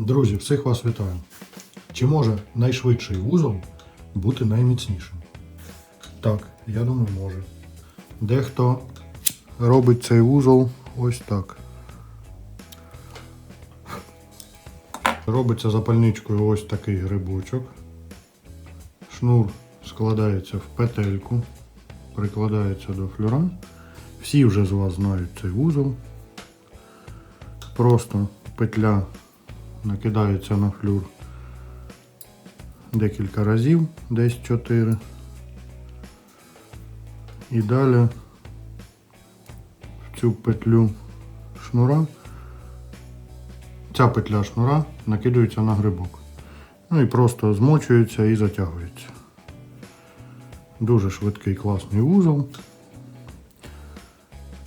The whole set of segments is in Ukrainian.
Друзі, всіх вас вітаю. Чи може найшвидший вузол бути найміцнішим? Так, я думаю, може. Дехто робить цей вузол ось так. Робиться запальничкою ось такий грибочок. Шнур складається в петельку, прикладається до флюра. Всі вже з вас знають цей вузол. Просто петля накидається на флюр декілька разів, десь 4. І далі в цю петлю шнура, ця петля шнура накидується на грибок. Ну і просто змочується і затягується. Дуже швидкий класний вузол.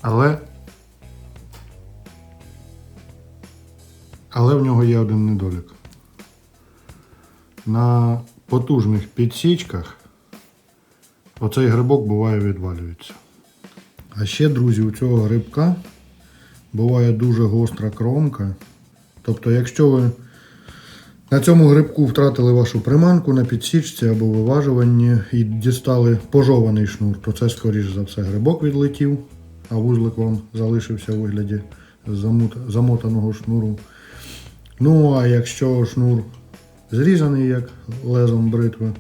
Але Але в нього є один недолік. На потужних підсічках оцей грибок буває відвалюється. А ще, друзі, у цього грибка буває дуже гостра кромка. Тобто, якщо ви на цьому грибку втратили вашу приманку на підсічці або виважуванні і дістали пожований шнур, то це, скоріш за все, грибок відлетів, а вузлик вам залишився у вигляді замотаного шнуру. Ну, а якщо шнур зрізаний як лезом бритви,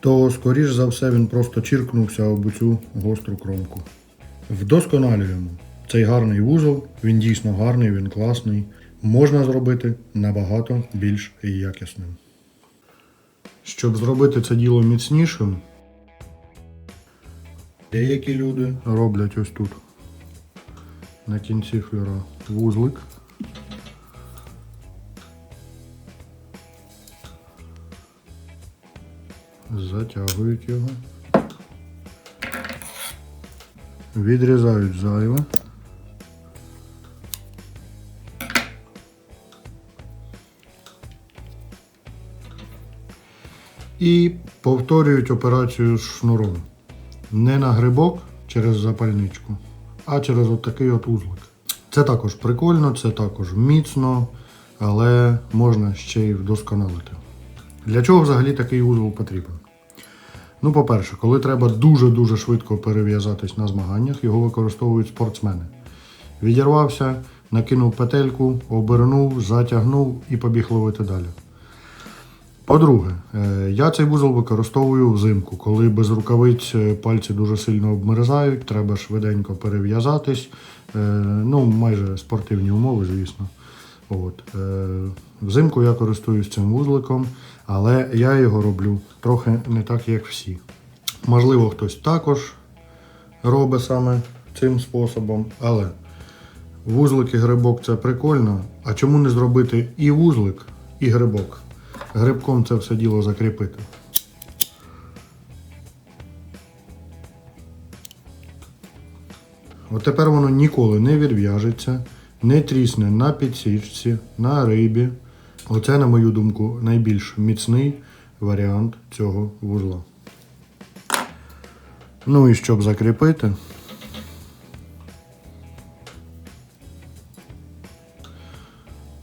то скоріш за все він просто чіркнувся об цю гостру кромку. Вдосконалюємо цей гарний вузол, він дійсно гарний, він класний. Можна зробити набагато більш якісним. Щоб зробити це діло міцнішим, деякі люди роблять ось тут на кінці флюра вузлик. Затягують його, відрізають зайве. І повторюють операцію з шнуром. Не на грибок через запальничку, а через отакий от узлик. Це також прикольно, це також міцно, але можна ще й вдосконалити. Для чого взагалі такий узол потрібен? Ну, по-перше, коли треба дуже-дуже швидко перев'язатись на змаганнях, його використовують спортсмени. Відірвався, накинув петельку, обернув, затягнув і побіг ловити далі. По-друге, е, я цей вузол використовую взимку, коли без рукавиць е, пальці дуже сильно обмерзають, треба швиденько перев'язатись. Е, Ну, майже спортивні умови, звісно. От. Е, Взимку я користуюсь цим вузликом, але я його роблю трохи не так, як всі. Можливо, хтось також робить саме цим способом, але вузлик і грибок це прикольно. А чому не зробити і вузлик, і грибок? Грибком це все діло закріпити. От тепер воно ніколи не відв'яжеться, не трісне на підсічці, на рибі. Оце, на мою думку, найбільш міцний варіант цього вузла. Ну і щоб закріпити,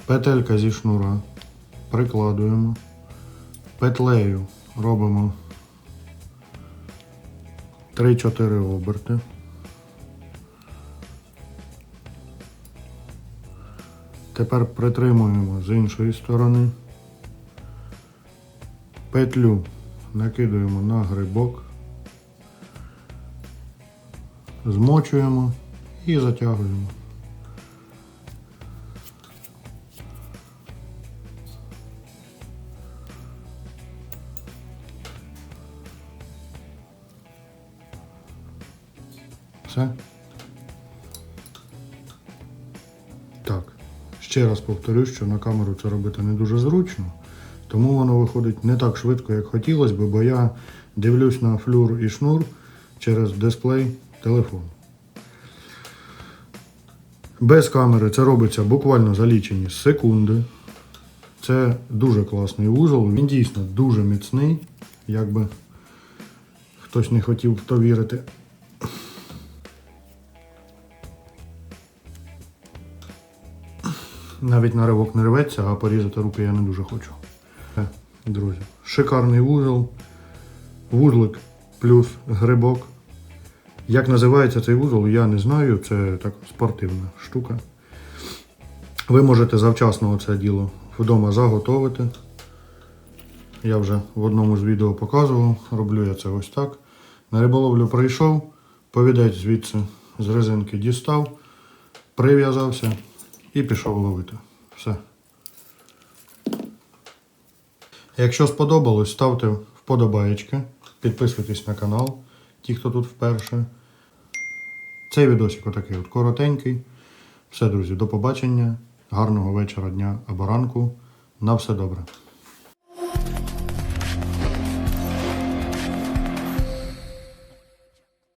петелька зі шнура прикладуємо, петлею робимо 3-4 оберти. Тепер притримуємо з іншої сторони. Петлю накидуємо на грибок, змочуємо і затягуємо. Все. Так. Ще раз повторюсь, що на камеру це робити не дуже зручно, тому воно виходить не так швидко, як хотілося б, бо я дивлюсь на флюр і шнур через дисплей телефону. Без камери це робиться буквально за лічені секунди. Це дуже класний вузол, він дійсно дуже міцний, якби хтось не хотів в то вірити. Навіть на ривок не рветься, а порізати руки я не дуже хочу. Е, Друзі, шикарний вузол. Вузлик плюс грибок. Як називається цей вузол, я не знаю. Це так спортивна штука. Ви можете завчасно це діло вдома заготовити. Я вже в одному з відео показував. Роблю я це ось так. На риболовлю прийшов, повідець звідси з резинки дістав, прив'язався і пішов ловити. Все. Якщо сподобалось, ставте вподобаєчки, підписуйтесь на канал, ті, хто тут вперше. Цей відосик отакий от коротенький. Все, друзі, до побачення. Гарного вечора, дня або ранку. На все добре.